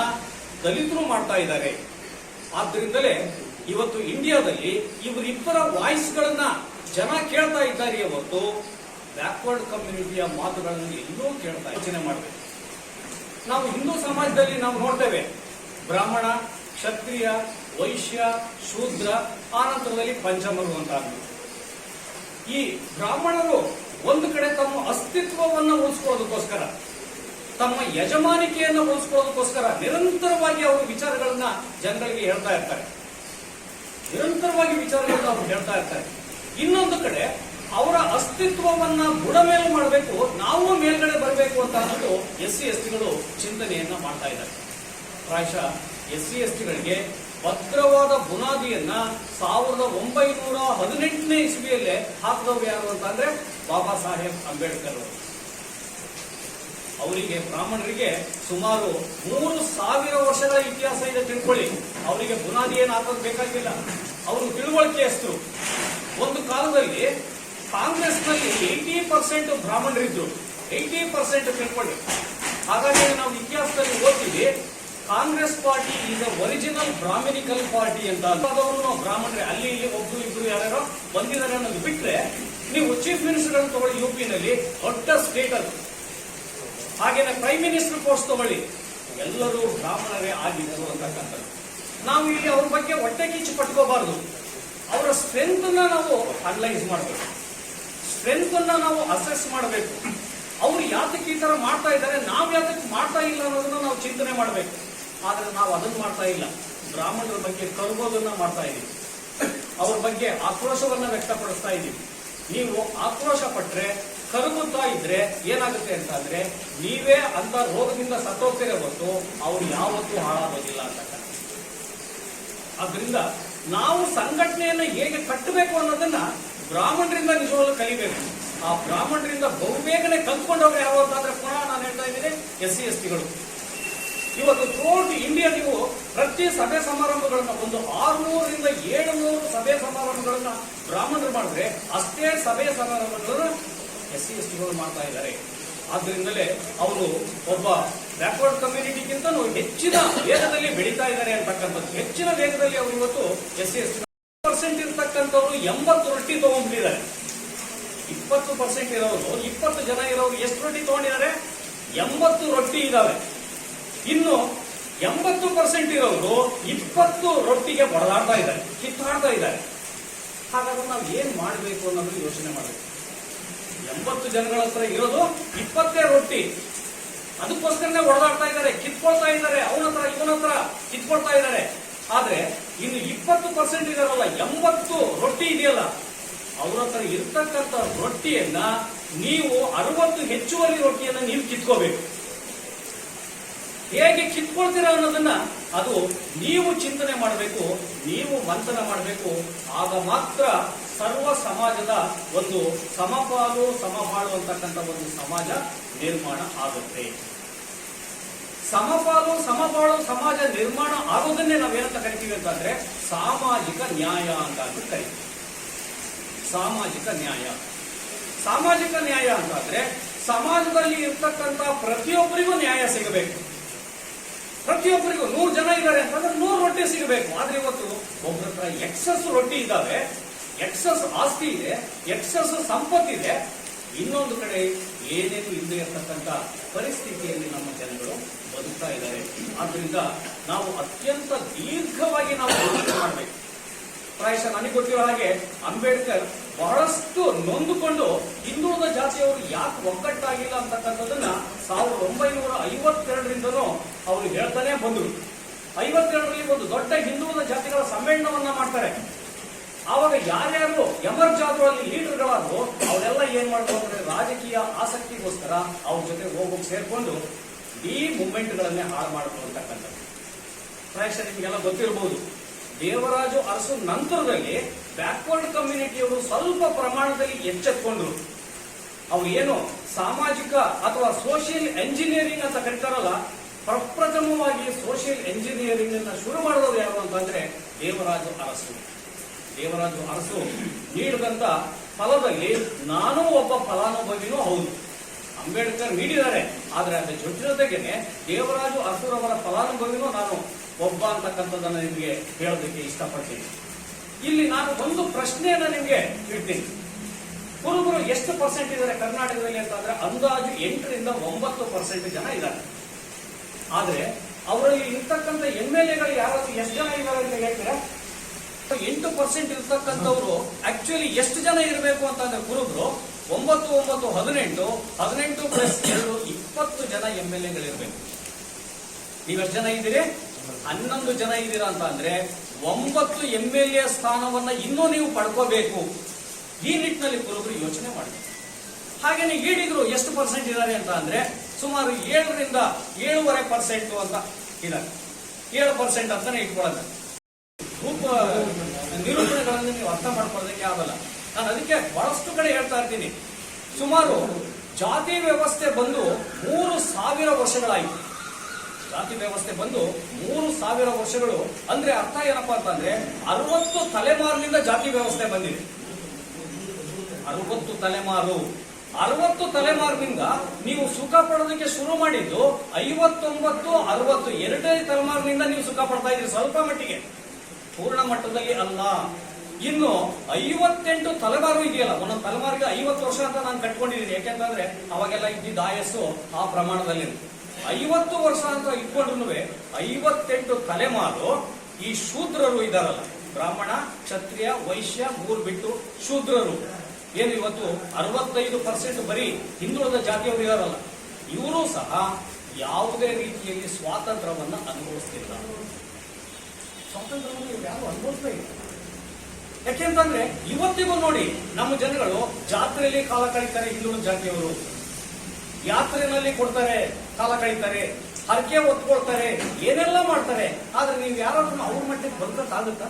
ದಲಿತರು ಮಾಡ್ತಾ ಇದ್ದಾರೆ. ಆದ್ರಿಂದಲೇ ಇವತ್ತು ಇಂಡಿಯಾದಲ್ಲಿ ಇವರಿಬ್ಬರ ವಾಯ್ಸ್ಗಳನ್ನ ಜನ ಕೇಳ್ತಾ ಇದ್ದಾರೆ ಹೊರತು ಬ್ಯಾಕ್ವರ್ಡ್ ಕಮ್ಯುನಿಟಿಯ ಮಾತುಗಳನ್ನು ಇನ್ನೂ ಕೇಳ್ತಾ ಯೋಚನೆ ಮಾಡಬೇಕು. ನಾವು ಹಿಂದೂ ಸಮಾಜದಲ್ಲಿ ನಾವು ನೋಡ್ತೇವೆ, ಬ್ರಾಹ್ಮಣ, ಕ್ಷತ್ರಿಯ, ವೈಶ್ಯ, ಶೂದ್ರ, ಆನಂತರದಲ್ಲಿ ಪಂಚಮರು ಅಂತ ಈ ಬ್ರಾಹ್ಮಣರು ಒಂದು ಕಡೆ ತಮ್ಮ ಅಸ್ತಿತ್ವವನ್ನು ಉಳಿಸ್ಕೊಳ್ಳೋದಕ್ಕೋಸ್ಕರ ತಮ್ಮ ಯಜಮಾನಿಕೆಯನ್ನು ಉಳಿಸ್ಕೊಳ್ಳೋದಕ್ಕೋಸ್ಕರ ನಿರಂತರವಾಗಿ ಅವರು ವಿಚಾರಗಳನ್ನ ಜನಗಳಿಗೆ ಹೇಳ್ತಾ ಇರ್ತಾರೆ. ನಿರಂತರವಾಗಿ ವಿಚಾರಗಳನ್ನ ಅವರು ಹೇಳ್ತಾ ಇರ್ತಾರೆ. ಇನ್ನೊಂದು ಕಡೆ ಅವರ ಅಸ್ತಿತ್ವವನ್ನ ಬುಡಮೇಲು ಮಾಡಬೇಕು, ನಾವು ಮೇಲ್ಗಡೆ ಬರಬೇಕು ಅಂತ ಅನ್ನೋದು ಎಸ್ ಸಿ ಎಸ್ ಟಿಗಳು ಚಿಂತನೆಯನ್ನ ಮಾಡ್ತಾ ಇದ್ದಾರೆ. ಪ್ರಾಯಶಃ ಎಸ್ ಸಿ ಎಸ್ ಟಿಗಳಿಗೆ ಭದ್ರವಾದ ಬುನಾದಿಯನ್ನ ಸಾವಿರದ ಒಂಬೈನೂರ ಹದಿನೆಂಟನೇ ಇಸ್ವಿಯಲ್ಲೇ ಹಾಕಿದವರು ಯಾರು ಅಂತಂದ್ರೆ ಬಾಬಾ ಸಾಹೇಬ್ ಅಂಬೇಡ್ಕರ್ ಅವರು. ಅವರಿಗೆ ಬ್ರಾಹ್ಮಣರಿಗೆ ಸುಮಾರು ಮೂರು ಸಾವಿರ ವರ್ಷಗಳ ಇತಿಹಾಸ ಇದೆ, ತಿಳ್ಕೊಳ್ಳಿ. ಅವರಿಗೆ ಬುನಾದಿ ಏನು ಹಾಕೋದು ಬೇಕಾಗಿಲ್ಲ. ಅವರು ತಿಳುವಳಿಕೆಯಷ್ಟು ಒಂದು ಕಾಲದಲ್ಲಿ ಕಾಂಗ್ರೆಸ್ನಲ್ಲಿ ಏಯ್ಟಿ ಪರ್ಸೆಂಟ್ ಬ್ರಾಹ್ಮಣರಿದ್ರು. ಏಯ್ಟಿ ಪರ್ಸೆಂಟ್ ತಿಳ್ಕೊಳ್ಳಿ. ಹಾಗಾಗಿ ನಾವು ಇತಿಹಾಸದಲ್ಲಿ ಓದ್ತೀವಿ, ಕಾಂಗ್ರೆಸ್ ಪಾರ್ಟಿ ಈಗ ಒರಿಜಿನಲ್ ಬ್ರಾಹ್ಮಣಿಕಲ್ ಪಾರ್ಟಿ ಅಂತ. ಅದವರು ನಾವು ಬ್ರಾಹ್ಮಣರೇ. ಅಲ್ಲಿ ಇಲ್ಲಿ ಒಬ್ರು ಇಬ್ರು ಯಾರ್ಯಾರೋ ಬಂದಿದ್ದಾರೆ ಅನ್ನೋದು ಬಿಟ್ರೆ, ನೀವು ಚೀಫ್ ಮಿನಿಸ್ಟರ್ ತಗೊಳ್ಳಿ ಯು ನಲ್ಲಿ, ದೊಡ್ಡ ಸ್ಟೇಟ್ ಅದು ಹಾಗೇನೆ ಪ್ರೈಮ್ ಮಿನಿಸ್ಟರ್ ಕೋರ್ಸ್ ತಗೊಳ್ಳಿ. ಎಲ್ಲರೂ ಬ್ರಾಹ್ಮಣರೇ ಆಗಿದ್ದರು ಅಂತಕ್ಕಂಥದ್ದು ನಾವು ಇಲ್ಲಿ ಅವ್ರ ಬಗ್ಗೆ ಹೊಟ್ಟೆ ಕಿಚ್ಚು ಪಟ್ಕೋಬಾರ್ದು. ಅವರ ಸ್ಟ್ರೆಂತ್ ನಾವು ಅನಲೈಸ್ ಮಾಡಬೇಕು. ಸ್ಟ್ರೆಂತ್ ಅನ್ನ ನಾವು ಅಸೆಸ್ ಮಾಡಬೇಕು. ಅವ್ರು ಯಾತಕ್ಕೆ ಈ ತರ ಮಾಡ್ತಾ ಇದ್ದಾರೆ, ನಾವು ಯಾತಕ್ಕೆ ಮಾಡ್ತಾ ಇಲ್ಲ ಅನ್ನೋದನ್ನ ನಾವು ಚಿಂತನೆ ಮಾಡಬೇಕು. ಆದ್ರೆ ನಾವು ಅದನ್ನ ಮಾಡ್ತಾ ಇಲ್ಲ. ಬ್ರಾಹ್ಮಣರ ಬಗ್ಗೆ ಕರ್ಬೋದನ್ನ ಮಾಡ್ತಾ ಇದ್ದೀವಿ ಅವ್ರ ಬಗ್ಗೆ ಆಕ್ರೋಶವನ್ನ ವ್ಯಕ್ತಪಡಿಸ್ತಾ ಇದ್ದೀವಿ ನೀವು ಆಕ್ರೋಶ ಪಟ್ರೆ ಕರಗುತ್ತಾ ಇದ್ರೆ ಏನಾಗುತ್ತೆ ಅಂತ ಅಂದ್ರೆ, ನೀವೇ ಅಂತ ರೋಗದಿಂದ ಸತ್ತೋಗ್ತೀರ ಹೊತ್ತು ಅವ್ರು ಯಾವತ್ತೂ ಹಾಳಾಗೋದಿಲ್ಲ ಅಂತ ಆದ್ರಿಂದ ನಾವು ಸಂಘಟನೆಯನ್ನ ಹೇಗೆ ಕಟ್ಟಬೇಕು ಅನ್ನೋದನ್ನ ಬ್ರಾಹ್ಮಣರಿಂದ ನಿಜವಾಗ್ಲೂ ಕಲಿಬೇಕು. ಆ ಬ್ರಾಹ್ಮಣರಿಂದ ಬಹುಬೇಗನೆ ಕಲ್ತ್ಕೊಂಡವ್ರು ಯಾವ ಅಂತಂದ್ರೆ ಪುನಃ ನಾನು ಹೇಳ್ತಾ ಇದ್ದೀನಿ, ಎಸ್ ಸಿ ಎಸ್ ಟಿಗಳು ಇವತ್ತು ಥ್ರೂಔಟ್ ಇಂಡಿಯಾ ನೀವು ಪ್ರತಿ ಸಭೆ ಸಮಾರಂಭಗಳನ್ನ ಒಂದು ಆರುನೂರಿಂದ ಏಳುನೂರು ಸಭೆ ಸಮಾರಂಭಗಳನ್ನ ಬ್ರಾಹ್ಮಣರು ಮಾಡಿದ್ರೆ ಅಷ್ಟೇ ಸಭೆ ಸಮಾರಂಭಗಳನ್ನ ಎಸ್ ಸಿ ಎಸ್ ಟಿಗಳು ಮಾಡ್ತಾ ಇದ್ದಾರೆ. ಆದ್ರಿಂದಲೇ ಅವರು ಒಬ್ಬ ಬ್ಯಾಕ್ವರ್ಡ್ ಕಮ್ಯುನಿಟಿಗಿಂತಲೂ ಹೆಚ್ಚಿನ ವೇಗದಲ್ಲಿ ಬೆಳೀತಾ ಇದ್ದಾರೆ ಅಂತಕ್ಕಂಥದ್ದು. ಹೆಚ್ಚಿನ ವೇಗದಲ್ಲಿ ಅವರು ಇವತ್ತು ಎಸ್ ಸಿ ಎಸ್ ಪರ್ಸೆಂಟ್ ಇರ್ತಕ್ಕಂಥವ್ರು ಎಂಬತ್ತು ರೊಟ್ಟಿ ತಗೊಂಡಿದ್ದಾರೆ ಇಪ್ಪತ್ತು ಪರ್ಸೆಂಟ್ ಇರೋರು, ಇಪ್ಪತ್ತು ಜನ ಇರೋರು ಎಷ್ಟು ರೊಟ್ಟಿ ತಗೊಂಡಿದ್ದಾರೆ? ಎಂಬತ್ತು ರೊಟ್ಟಿ ಇದಾವೆ ಇನ್ನು ಎಂಬತ್ತು ಪರ್ಸೆಂಟ್ ಇರೋರು ಇಪ್ಪತ್ತು ರೊಟ್ಟಿಗೆ ಬಡದಾಡ್ತಾ ಇದ್ದಾರೆ, ಕಿತ್ತಾಡ್ತಾ ಇದ್ದಾರೆ. ಹಾಗಾದ್ರೆ ನಾವು ಏನ್ ಮಾಡಬೇಕು ಅನ್ನೋದನ್ನ ಯೋಚನೆ ಮಾಡಬೇಕು. ಎಂಬತ್ತು ಜನಗಳ ಹತ್ರ ಇರೋದು ಇಪ್ಪತ್ತೇ ರೊಟ್ಟಿ. ಅದಕ್ಕೋಸ್ಕರನೇ ಹೊಡೆದಾಡ್ತಾ ಇದ್ದಾರೆ, ಕಿತ್ಕೊಳ್ತಾ ಇದ್ದಾರೆ, ಅವನ ಹತ್ರ, ಇವನ ಹತ್ರ ಕಿತ್ಕೊಳ್ತಾ ಇದ್ದಾರೆ. ಆದ್ರೆ ಇನ್ನು ಇಪ್ಪತ್ತು ಪರ್ಸೆಂಟ್ ಇದಾರಲ್ಲ, ಎಂಬತ್ತು ರೊಟ್ಟಿ ಇದೆಯಲ್ಲ, ಅವ್ರ ಹತ್ರ ಇರ್ತಕ್ಕಂಥ ರೊಟ್ಟಿಯನ್ನ ನೀವು ಅರವತ್ತು ಹೆಚ್ಚುವರಿ ರೊಟ್ಟಿಯನ್ನ ನೀವು ಕಿತ್ಕೋಬೇಕು. ಹೇಗೆ ಕಿತ್ಕೊಳ್ತೀರಾ ಅನ್ನೋದನ್ನ ಅದು ನೀವು ಚಿಂತನೆ ಮಾಡಬೇಕು, ನೀವು ಮಂಥನ ಮಾಡಬೇಕು. ಆಗ ಮಾತ್ರ ಸರ್ವ ಸಮಾಜದ ಒಂದು ಸಮಪಾಲು ಸಮಪಾಲು ಅಂತಕ್ಕಂಥ ಒಂದು ಸಮಾಜ ನಿರ್ಮಾಣ ಆಗುತ್ತೆ. ಸಮಪಾಲು ಸಮಪಾಲು ಸಮಾಜ ನಿರ್ಮಾಣ ಆಗೋದನ್ನೇ ನಾವೇನಂತ ಕರಿತೀವಿ ಅಂತಂದ್ರೆ ಸಾಮಾಜಿಕ ನ್ಯಾಯ ಅಂತ ಕರಿತೀವಿ. ಸಾಮಾಜಿಕ ನ್ಯಾಯ. ಸಾಮಾಜಿಕ ನ್ಯಾಯ ಅಂತಂದ್ರೆ ಸಮಾಜದಲ್ಲಿ ಇರ್ತಕ್ಕಂಥ ಪ್ರತಿಯೊಬ್ಬರಿಗೂ ನ್ಯಾಯ ಸಿಗಬೇಕು. ಪ್ರತಿಯೊಬ್ಬರಿಗೂ ನೂರು ಜನ ಇದ್ದಾರೆ ಅಂತಂದ್ರೆ ನೂರು ರೊಟ್ಟಿ ಸಿಗಬೇಕು. ಆದ್ರೆ ಇವತ್ತು ಒಬ್ಬರ ಹತ್ರ ಎಕ್ಸಸ್ ರೊಟ್ಟಿ ಇದ್ದಾವೆ ಎಕ್ಸಸ್ ಆಸ್ತಿ ಇದೆ ಎಕ್ಸಸ್ ಸಂಪತ್ತಿದೆ ಇನ್ನೊಂದು ಕಡೆ ಏನೇನು ಇಲ್ಲದೆ ಇರತಕ್ಕಂತ ಪರಿಸ್ಥಿತಿಯಲ್ಲಿ ನಮ್ಮ ಜನಗಳು ಬದುಕ್ತಾ ಇದ್ದಾರೆ. ಆದ್ರಿಂದ ನಾವು ಅತ್ಯಂತ ದೀರ್ಘವಾಗಿ ನಾವು ಯೋಚನೆ ಮಾಡಬೇಕು. ಪ್ರಾಯಶಃ ನನಗೆ ಗೊತ್ತಿರೋ ಹಾಗೆ ಅಂಬೇಡ್ಕರ್ ಬಹಳಷ್ಟು ನೊಂದುಕೊಂಡು ಹಿಂದುಳಿದ ಜಾತಿಯವರು ಯಾಕೆ ಒಗ್ಗಟ್ಟಾಗಿಲ್ಲ ಅಂತಕ್ಕಂಥದ್ದನ್ನ ಸಾವಿರದ ಒಂಬೈನೂರ ಐವತ್ತೆರಡರಿಂದನೂ ಅವರು ಹೇಳ್ತಾನೆ ಬಂದರು. ಐವತ್ತೆರಡರಲ್ಲಿ ಒಂದು ದೊಡ್ಡ ಹಿಂದುಳಿದ ಜಾತಿಗಳ ಸಮ್ಮೇಳನವನ್ನ ಮಾಡ್ತಾರೆ. ಆವಾಗ ಯಾರ್ಯಾರು ಎಮರ್ಜ್ ಆದ್ರು ಅಲ್ಲಿ ಲೀಡರ್ಗಳಾದ್ರು ಅವರೆಲ್ಲ ಏನ್ ಮಾಡ್ತಾರೆ ಅಂದ್ರೆ ರಾಜಕೀಯ ಆಸಕ್ತಿಗೋಸ್ಕರ ಅವ್ರ ಜೊತೆ ಹೋಗೋಕೆ ಸೇರ್ಕೊಂಡು ಈ ಮೂವ್ಮೆಂಟ್ಗಳನ್ನೇ ಹಾಳು ಮಾಡಿದ್ರು ಅಂತಕ್ಕಂಥದ್ದು. ಪ್ರಾಯಶಃ ನಿಮಗೆಲ್ಲ ಗೊತ್ತಿರಬಹುದು ದೇವರಾಜು ಅರಸು ನಂತರದಲ್ಲಿ ಬ್ಯಾಕ್ವರ್ಡ್ ಕಮ್ಯುನಿಟಿಯವರು ಸ್ವಲ್ಪ ಪ್ರಮಾಣದಲ್ಲಿ ಎಚ್ಚೆತ್ಕೊಂಡ್ರು. ಅವ್ರು ಏನು ಸಾಮಾಜಿಕ ಅಥವಾ ಸೋಷಿಯಲ್ ಎಂಜಿನಿಯರಿಂಗ್ ಅಂತ ಕರೀತಾರಲ್ಲ, ಪ್ರಪ್ರಥಮವಾಗಿ ಸೋಷಿಯಲ್ ಎಂಜಿನಿಯರಿಂಗ್ ಅನ್ನ ಶುರು ಮಾಡಿದವರು ಯಾರು ಅಂತಂದ್ರೆ ದೇವರಾಜು ಅರಸು. ದೇವರಾಜು ಅರಸು ನೀಡಿದಂತ ಫಲದಲ್ಲಿ ನಾನು ಒಬ್ಬ ಫಲಾನುಭವಿನೂ ಹೌದು. ಅಂಬೇಡ್ಕರ್ ನೀಡಿದ್ದಾರೆ. ಆದ್ರೆ ಅದರ ಜೊತೆ ದೇವರಾಜು ಅರಸುರವರ ಫಲಾನುಭವಿನೂ ನಾನು ಒಬ್ಬ ಅಂತಕ್ಕಂಥದ್ದನ್ನು ನಿಮಗೆ ಹೇಳೋದಕ್ಕೆ ಇಷ್ಟಪಡ್ತೀನಿ. ಇಲ್ಲಿ ನಾನು ಒಂದು ಪ್ರಶ್ನೆಯನ್ನ ನಿಮಗೆ ಇಡ್ತೀನಿ. ಕುರುಬರು ಎಷ್ಟು ಪರ್ಸೆಂಟ್ ಇದ್ದಾರೆ ಕರ್ನಾಟಕದಲ್ಲಿ ಅಂತಂದ್ರೆ ಅಂದಾಜು ಎಂಟರಿಂದ ಒಂಬತ್ತು ಪರ್ಸೆಂಟ್ ಜನ ಇದ್ದಾರೆ. ಆದ್ರೆ ಅವರಲ್ಲಿ ಇರ್ತಕ್ಕಂಥ ಎಂ ಎಲ್ ಎಗಳು ಯಾರಾದ್ರೂ ಎಷ್ಟು ಜನ ಇದ್ದಾರೆ ಅಂತ ಹೇಳ್ತೀರಾ? ಎಂಟು ಪರ್ಸೆಂಟ್ ಇರ್ತಕ್ಕಂಥವ್ರು ಆಕ್ಚುಲಿ ಎಷ್ಟು ಜನ ಇರಬೇಕು ಅಂತಂದ್ರೆ ಕುರುಬರು ಒಂಬತ್ತು ಒಂಬತ್ತು, ಹದಿನೆಂಟು ಹದಿನೆಂಟು ಪ್ಲಸ್ ಎರಡು, ಇಪ್ಪತ್ತು ಜನ ಎಂ ಎಲ್ ಎಗಳಿರ್ಬೇಕು ನೀವೆಷ್ಟು ಜನ ಇದ್ದೀರಿ? ಹನ್ನೊಂದು ಜನ ಇದ್ದೀರಾ ಅಂತ ಅಂದ್ರೆ ಒಂಬತ್ತು ಎಂ ಎಲ್ ಎ ಸ್ಥಾನವನ್ನ ಇನ್ನೂ ನೀವು ಪಡ್ಕೋಬೇಕು. ಈ ನಿಟ್ಟಿನಲ್ಲಿ ಕುರುಬರು ಯೋಚನೆ ಮಾಡಿದ್ದಾರೆ ಹಾಗೇನೆ ಈಡಿಗರು ಎಷ್ಟು ಪರ್ಸೆಂಟ್ ಇದ್ದಾರೆ ಅಂತ ಅಂದ್ರೆ ಸುಮಾರು ಏಳರಿಂದ ಏಳುವರೆ ಪರ್ಸೆಂಟ್ ಅಂತ ಇದ್ದಾರೆ. ಏಳು ಪರ್ಸೆಂಟ್ ಅಂತಾನೆ ಇಟ್ಕೊಳ್ಳೋದು. ರೂಪ, ನಿರೂಪಣೆಗಳನ್ನು ನೀವು ಅರ್ಥ ಮಾಡ್ಕೊಳ್ಳೋದಕ್ಕೆ ಆಗಲ್ಲ. ನಾನು ಅದಕ್ಕೆ ಬಹಳಷ್ಟು ಕಡೆ ಹೇಳ್ತಾ ಇರ್ತೀನಿ. ಸುಮಾರು ಜಾತಿ ವ್ಯವಸ್ಥೆ ಬಂದು ಮೂರು ಸಾವಿರ ವರ್ಷಗಳಾಯಿತು. ಜಾತಿ ವ್ಯವಸ್ಥೆ ಬಂದು ಮೂರು ಸಾವಿರ ವರ್ಷಗಳು. ಅಂದ್ರೆ ಅರ್ಥ ಏನಪ್ಪಾ ಅಂತಂದ್ರೆ ಅರವತ್ತು ತಲೆಮಾರಿನಿಂದ ಜಾತಿ ವ್ಯವಸ್ಥೆ ಬಂದಿದೆ. ಅರವತ್ತು ತಲೆಮಾರು. ಅರವತ್ತು ತಲೆಮಾರಿನಿಂದ ನೀವು ಸುಖ ಪಡೋದಕ್ಕೆ ಶುರು ಮಾಡಿದ್ದು ಐವತ್ತೊಂಬತ್ತು, ಅರವತ್ತು ಎರಡನೇ ತಲೆಮಾರಿನಿಂದ ನೀವು ಸುಖ ಪಡ್ತಾ ಇದ್ದೀರಿ ಸ್ವಲ್ಪ ಮಟ್ಟಿಗೆ. ಪೂರ್ಣ ಮಟ್ಟದಲ್ಲಿ ಅಲ್ಲ. ಇನ್ನು ಐವತ್ತೆಂಟು ತಲೆಮಾರು ಇದೆಯಲ್ಲ, ಒಂದೊಂದು ತಲೆಮಾರಿಗೆ ಐವತ್ತು ವರ್ಷ ಅಂತ ನಾನು ಕಟ್ಕೊಂಡಿದ್ದೀನಿ. ಯಾಕೆಂತಂದ್ರೆ ಅವಾಗೆಲ್ಲ ಇದ್ದಿದ್ದ ಆಯಸ್ಸು ಆ ಪ್ರಮಾಣದಲ್ಲಿ. ಐವತ್ತು ವರ್ಷ ಅಂತ ಇಟ್ಕೊಂಡ್ರು ಐವತ್ತೆಂಟು ತಲೆಮಾರು ಈ ಶೂದ್ರರು ಇದಾರಲ್ಲ. ಬ್ರಾಹ್ಮಣ, ಕ್ಷತ್ರಿಯ, ವೈಶ್ಯ ಮೂರ್ ಬಿಟ್ಟು ಶೂದ್ರರು. ಏನು ಇವತ್ತು ಅರವತ್ತೈದು ಪರ್ಸೆಂಟ್ ಬರೀ ಹಿಂದುಳಿದ ಜಾತಿಯವರು ಇರೋಲ್ಲ ಇವರು ಸಹ ಯಾವುದೇ ರೀತಿಯಲ್ಲಿ ಸ್ವಾತಂತ್ರ್ಯವನ್ನು ಅನುಭವಿಸ್ತಿಲ್ಲ. ಸ್ವಾತಂತ್ರ್ಯವನ್ನು ಯಾರು ಅನುಭವಿಸ್ತಾ ಇಲ್ಲ. ಯಾಕೆಂತಂದ್ರೆ ಇವತ್ತಿಗೂ ನೋಡಿ ನಮ್ಮ ಜನಗಳು ಜಾತ್ರೆಯಲ್ಲಿ ಕಾಲ ಕಳೀತಾರೆ ಹಿಂದುಳಿದ ಜಾತಿಯವರು. ಯಾತ್ರೆನಲ್ಲಿ ಕೊಡ್ತಾರೆ, ಕಾಲ ಕಳೀತಾರೆ, ಹರಕೆ ಒತ್ಕೊಳ್ತಾರೆ ಏನೆಲ್ಲ ಮಾಡ್ತಾರೆ. ಆದ್ರೆ ನೀವು ಯಾರಾದ್ರೂ ಅವ್ರ ಮಟ್ಟಿಗೆ ಬದುಕಕ್ಕಾಗುತ್ತಾ